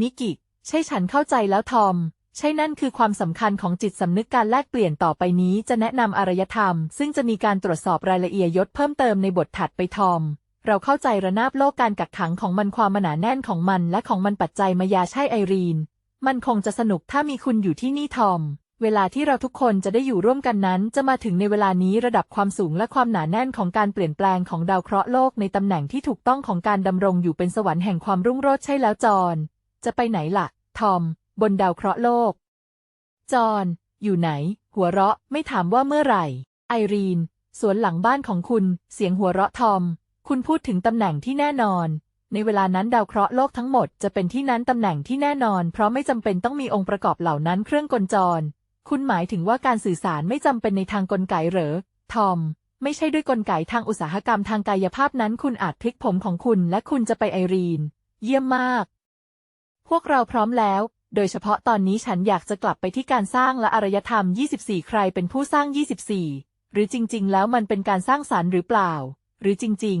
มิกิ ใช่ฉันเข้าใจแล้วทอม ใช่นั่นคือความสำคัญของจิตสำนึกการแลกเปลี่ยนต่อไปนี้จะแนะนำอารยธรรม ซึ่งจะมีการตรวจสอบรายละเอียดยศเพิ่มเติมในบทถัดไปทอม เราเข้าใจระนาบโลกการกักขังของมันความหนาแน่นของมันและของมันปัจจัยมายาใช่ไอรีน มันคงจะสนุกถ้ามีคุณอยู่ที่นี่ทอมเวลาที่เราทุกคนจะได้อยู่ร่วมกันนั้น จะมาถึงในเวลานี้ระดับความสูงและความหนาแน่นของการเปลี่ยนแปลงของดาวเคราะห์โลกในตำแหน่งที่ถูกต้องของการดำรงอยู่เป็นสวรรค์แห่งความรุ่งโรจน์ใช่แล้วจอห์น จะไปไหนล่ะ ทอม บนดาวเคราะห์โลก จอห์นอยู่ไหน หัวเราะไม่ถามว่าเมื่อไหร่ ไอรีน สวนหลังบ้านของคุณ เสียงหัวเราะทอม คุณพูดถึงตำแหน่งที่แน่นอน ในเวลานั้นดาวเคราะห์โลกทั้งหมดจะเป็นที่นั้นตำแหน่งที่แน่นอน เพราะไม่จำเป็นต้องมีองค์ประกอบเหล่านั้นเครื่องกลจร คุณหมายถึงว่าการสื่อสารไม่จำเป็นในทางกลไกเหรอ ทอมไม่ใช่ด้วยกลไกทางอุตสาหกรรมทางกายภาพนั้น คุณอาจพลิกผมของคุณและคุณจะไปไอรีน เยี่ยมมาก พวกเราพร้อมแล้ว โดยเฉพาะตอนนี้ฉันอยากจะกลับไปที่การสร้างและอารยธรรม 24 ใครเป็นผู้สร้าง 24 หรือจริง ๆ แล้วมันเป็นการสร้างสารรค์หรือเปล่า หรือจริง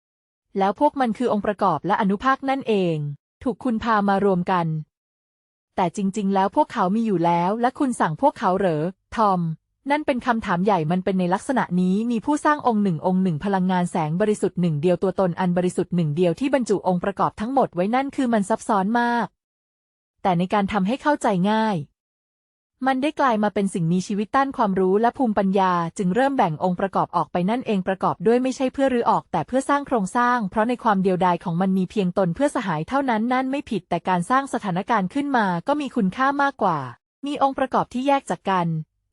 ๆ แล้วพวกมันคือองค์ประกอบและอนุภาคนั่นเอง ถูกคุณพามารวมกัน แต่จริง ๆ แล้วพวกเขามีอยู่แล้ว และคุณสั่งพวกเขาเหรอ ทอม นั่นเป็นคำถามใหญ่มันเป็นในลักษณะนี้มีผู้สร้างองค์หนึ่งองค์หนึ่งพลังงานแสงบริสุทธิ์หนึ่งเดียวตัวตนอันบริสุทธิ์หนึ่งเดียวที่บรรจุองค์ประกอบทั้งหมดไว้นั่นคือมันซับซ้อนมาก แต่ในการทำให้เข้าใจง่าย มันได้กลายมาเป็นสิ่งมีชีวิตต้านความรู้และภูมิปัญญา จึงเริ่มแบ่งองค์ประกอบออกไปนั่นเองประกอบด้วยไม่ใช่เพื่อรื้อออก แต่เพื่อสร้างโครงสร้าง เพราะในความเดียวดายของมันมีเพียงตนเพื่อสหายเท่านั้นนั่นไม่ผิดแต่การสร้างสถานการณ์ขึ้นมา ก็มีคุณค่ามากกว่า มีองค์ประกอบที่แยกจากกัน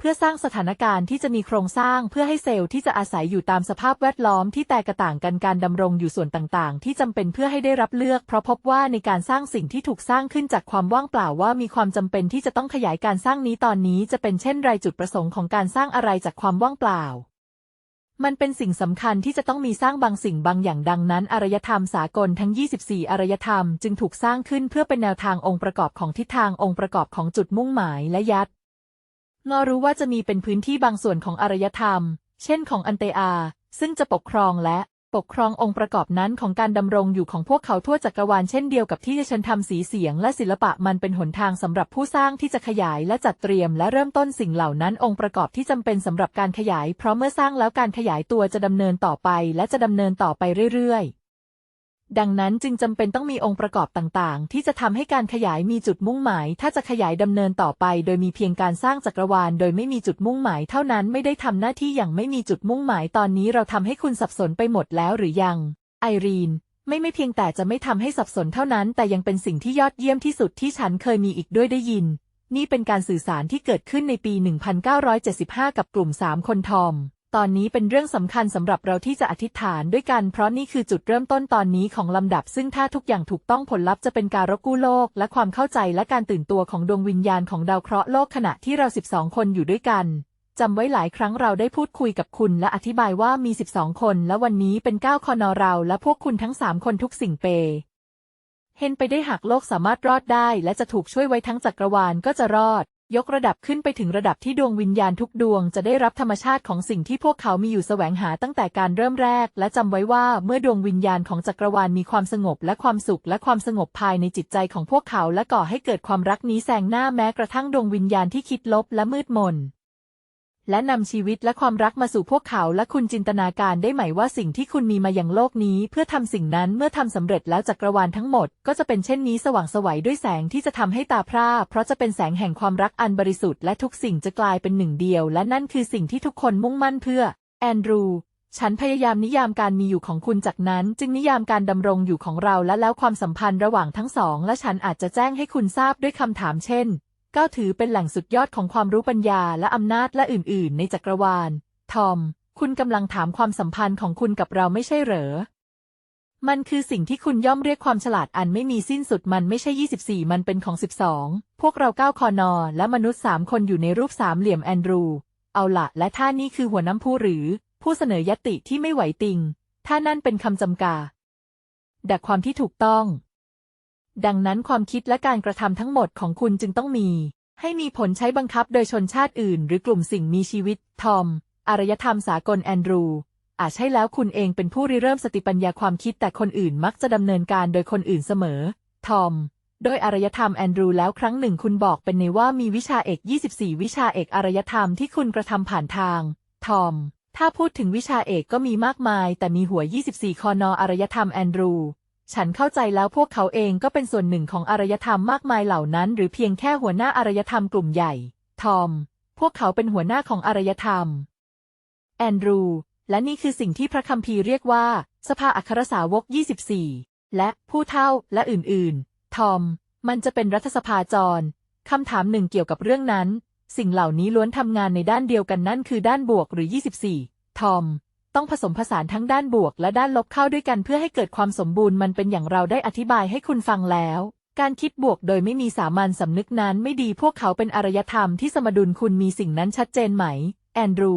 พื่อสร้างสถานการณ์ที่จะมีโครงสร้างเพื่อให้เซลล์ที่จะอาศัยอยู่ตามสภาพแวดล้อมที่แตกต่างกันการดำรงอยู่ส่วนต่างๆ ที่จำเป็นเพื่อให้ได้รับเลือก เพราะพบว่าในการสร้างสิ่งที่ถูกสร้างขึ้นจากความว่างเปล่าว่ามีความจำเป็นที่จะต้องขยายการสร้างนี้ตอนนี้จะเป็นเช่นไรจุดประสงค์ของการสร้างอะไรจากความว่างเปล่ามันเป็นสิ่งสำคัญที่จะต้องมีสร้างบางสิ่งบางอย่างดังนั้นอารยธรรมสากลทั้ง 24 อารยธรรมจึงถูกสร้างขึ้นเพื่อเป็นแนวทางองค์ประกอบของทิศทางองค์ประกอบของจุดมุ่งหมายและยัด งอรู้ว่าจะมีเป็นพื้นที่บางส่วนของอารยธรรม เช่นของอันเตอา ซึ่งจะปกครองและปกครององค์ประกอบนั้นของการดำรงอยู่ของพวกเขาทั่วจักรวาลเช่นเดียวกับที่ฉันทำสีเสียงและศิลปะมันเป็นหนทางสำหรับผู้สร้างที่จะขยายและจัดเตรียมและเริ่มต้นสิ่งเหล่านั้นองค์ประกอบที่จำเป็นสำหรับการขยาย เพราะเมื่อสร้างแล้วการขยายตัวจะดำเนินต่อไปและจะดำเนินต่อไปเรื่อยๆ ดังนั้นจึงจำเป็นต้องมีองค์ประกอบต่างๆ ที่จะทำให้การขยายมีจุดมุ่งหมาย ถ้าจะขยายดำเนินต่อไป โดยมีเพียงการสร้างจักรวาล โดยไม่มีจุดมุ่งหมาย เท่านั้นไม่ได้ทำหน้าที่อย่างไม่มีจุดมุ่งหมายตอนนี้เราทำให้คุณสับสนไปหมดแล้วหรือยัง ไอรีนไม่ไม่เพียงแต่จะไม่ทำให้สับสนเท่านั้น แต่ยังเป็นสิ่งที่ยอดเยี่ยมที่สุดที่ฉันเคยมีอีกด้วยได้ยิน นี่เป็นการสื่อสารที่เกิดขึ้นในปี 1975 กับกลุ่ม 3 คนทอม ตอนนี้เป็นเรื่องสำคัญสำหรับเราที่จะอธิษฐานด้วยกัน เพราะนี่คือจุดเริ่มต้นตอนนี้ของลำดับ ซึ่งถ้าทุกอย่างถูกต้องผลลัพธ์จะเป็นการรกู้โลก และความเข้าใจและการตื่นตัวของดวงวิญญาณของดาวเคราะห์โลกขณะที่เรา 12 คนอยู่ด้วยกันจำไว้หลายครั้งเราได้พูดคุยกับคุณ และอธิบายว่ามี 12 คน และวันนี้เป็น 9คอนอเราและพวกคุณทั้ง 3 คนทุกสิ่งเปเห็นไปได้หากโลกสามารถรอดได้ และจะถูกช่วยไว้ทั้งจักรวาลก็จะรอด ยกระดับขึ้นไปถึงระดับที่ดวงวิญญาณทุกดวงจะได้รับธรรมชาติของสิ่งที่พวกเขามีอยู่แสวงหาตั้งแต่การเริ่มแรก และจำไว้ว่าเมื่อดวงวิญญาณของจักรวาลมีความสงบและความสุขและความสงบภายในจิตใจของพวกเขาและก่อให้เกิดความรักนี้แซงหน้าแม้กระทั่งดวงวิญญาณที่คิดลบและมืดมน และนำชีวิตและความรักมาสู่พวกเขาและคุณจินตนาการได้ไหมว่าสิ่งที่คุณมีมาอย่างโลกนี้ เพื่อทำสิ่งนั้นเมื่อทำสำเร็จแล้วจักรวาลทั้งหมด ก็จะเป็นเช่นนี้สว่างสวัยด้วยแสงที่จะทำให้ตาพร่าเพราะจะเป็นแสงแห่งความรักอันบริสุทธิ์และทุกสิ่งจะกลายเป็นหนึ่งเดียว และนั่นคือสิ่งที่ทุกคนมุ่งมั่นเพื่อ แอนดรูฉันพยายามนิยามการมีอยู่ของคุณจากนั้น จึงนิยามการดำรงอยู่ของเราและแล้วความสัมพันธ์ระหว่างทั้งสอง และฉันอาจจะแจ้งให้คุณทราบด้วยคำถามเช่น ก้าวถือเป็นแหล่งสุดยอดของความรู้ปัญญาและอำนาจและอื่น ๆ ในจักรวาล ทอม คุณกำลังถามความสัมพันธ์ของคุณกับเราไม่ใช่เหรอ มันคือสิ่งที่คุณย่อมเรียกความฉลาดอันไม่มีสิ้นสุดมันไม่ใช่ 24 มันเป็นของ 12 พวกเราเก้าคอนอ และมนุษย์สามคนอยู่ในรูปสามเหลี่ยมแอนดรู เอาละและถ้านี่คือหัวน้ำผู้หรือ ผู้เสนอยติที่ไม่ไหวติงถ้านั่นเป็นคำจำกาดักความที่ถูกต้อง ดังนั้นความคิดและการกระทำทั้งหมดของคุณจึงต้องมี ให้มีผลใช้บังคับโดยชนชาติอื่น หรือกลุ่มสิ่งมีชีวิต ทอม อารยธรรมสากลแอนดรู อาจใช่แล้วคุณเองเป็นผู้ริเริ่มสติปัญญาความคิดแต่คนอื่นมักจะดำเนินการโดยคนอื่นเสมอ ทอม โดยอารยธรรมแอนดรูแล้วครั้งหนึ่งคุณบอกเป็นในว่ามีวิชาเอก 24 วิชาเอกอารยธรรมที่คุณกระทำผ่านทาง ทอม ถ้าพูดถึงวิชาเอกก็มีมากมาย แต่มีหัว 24 คอนออารยธรรมแอนดรู ฉันเข้าใจแล้วพวกเขาเองก็เป็นส่วนหนึ่งของอารยธรรมมากมายเหล่านั้น หรือเพียงแค่หัวหน้าอารยธรรมกลุ่มใหญ่ ทอม พวกเขาเป็นหัวหน้าของอารยธรรม แอนดรู และนี่คือสิ่งที่พระคัมภีร์เรียกว่า สภาอัครสาวก 24 และผู้เท่าและอื่นๆ ทอม มันจะเป็นรัฐสภาจรคำถามหนึ่งเกี่ยวกับเรื่องนั้น สิ่งเหล่านี้ล้วนทำงานในด้านเดียวกันนั่นคือด้านบวกหรือ 24 ทอม ต้องผสมผสานทั้งด้านบวกและด้านลบเข้าด้วยกันเพื่อให้เกิดความสมบูรณ์มันเป็นอย่างเราได้อธิบายให้คุณฟังแล้ว การคิดบวกโดยไม่มีสามัญสำนึกนั้นไม่ดีพวกเขาเป็นอารยธรรมที่สมดุลคุณมีสิ่งนั้นชัดเจนไหม แอนดรู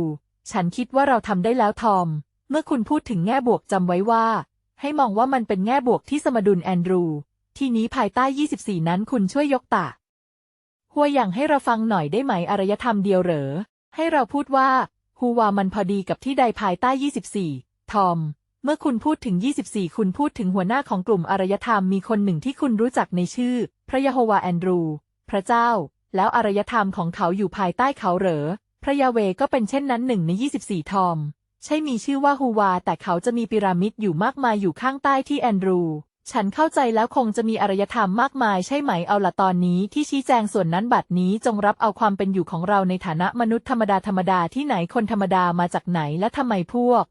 ฉันคิดว่าเราทำได้แล้วทอม เมื่อคุณพูดถึงแง่บวกจำไว้ว่า ให้มองว่ามันเป็นแง่บวกที่สมดุลแอนดรู ทีนี้ภายใต้ 24 นั้นคุณช่วยยกตาหัวอย่างให้เราฟังหน่อยได้ไหมอารยธรรมเดียวเหรอให้เราพูดว่า ฮูวามันพอดีกับที่ใดภายใต้ 24 ทอม เมื่อคุณพูดถึง 24 คุณพูดถึงหัวหน้าของกลุ่มอารยธรรมมีคนหนึ่งที่คุณรู้จักในชื่อ พระยะโฮวาแอนดรู พระเจ้า แล้วอารยธรรมของเขาอยู่ภายใต้เขาเหรอ พระยาเวก็เป็นเช่นนั้นหนึ่งใน 24 ทอม ใช่มีชื่อว่าฮูวา แต่เขาจะมีพีระมิดอยู่มากมายอยู่ข้างใต้ที่แอนดรู ฉันเข้าใจแล้วคงจะมีอารยธรรมมากมายใช่ไหมเอาละตอนนี้ที่ชี้แจงส่วนนั้นบัดนี้จงรับเอาความเป็นอยู่ของเราในฐานะมนุษย์ธรรมดาธรรมดาที่ไหนคนธรรมดามาจากไหนและทำไมพวก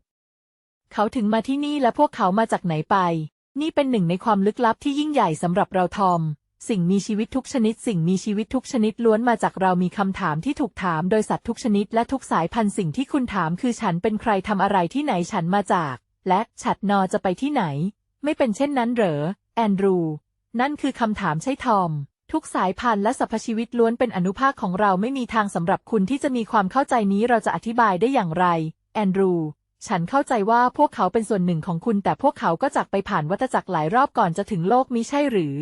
เขาถึงมาที่นี่และพวกเขามาจากไหนไป นี่เป็นหนึ่งในความลึกลับที่ยิ่งใหญ่สำหรับเราทอม สิ่งมีชีวิตทุกชนิด สิ่งมีชีวิตทุกชนิดล้วนมาจากเรามีคำถามที่ถูกถามโดยสัตว์ทุกชนิดและทุกสายพันธุ์สิ่งที่คุณถามคือฉันเป็นใครทำอะไรที่ไหนฉันมาจาก และฉัดนอจะไปที่ไหน ไม่เป็นเช่นนั้นเหรอ แอนดรู นั่นคือคำถามใช่ทอม ทุกสายพันธุ์และสรรพชีวิตล้วนเป็นอนุภาคของเราไม่มีทางสำหรับคุณที่จะมีความเข้าใจนี้เราจะอธิบายได้อย่างไร แอนดรู ฉันเข้าใจว่าพวกเขาเป็นส่วนหนึ่งของคุณ แต่พวกเขาก็จากไปผ่านวัฏจักรหลายรอบก่อนจะถึงโลกมิใช่หรือ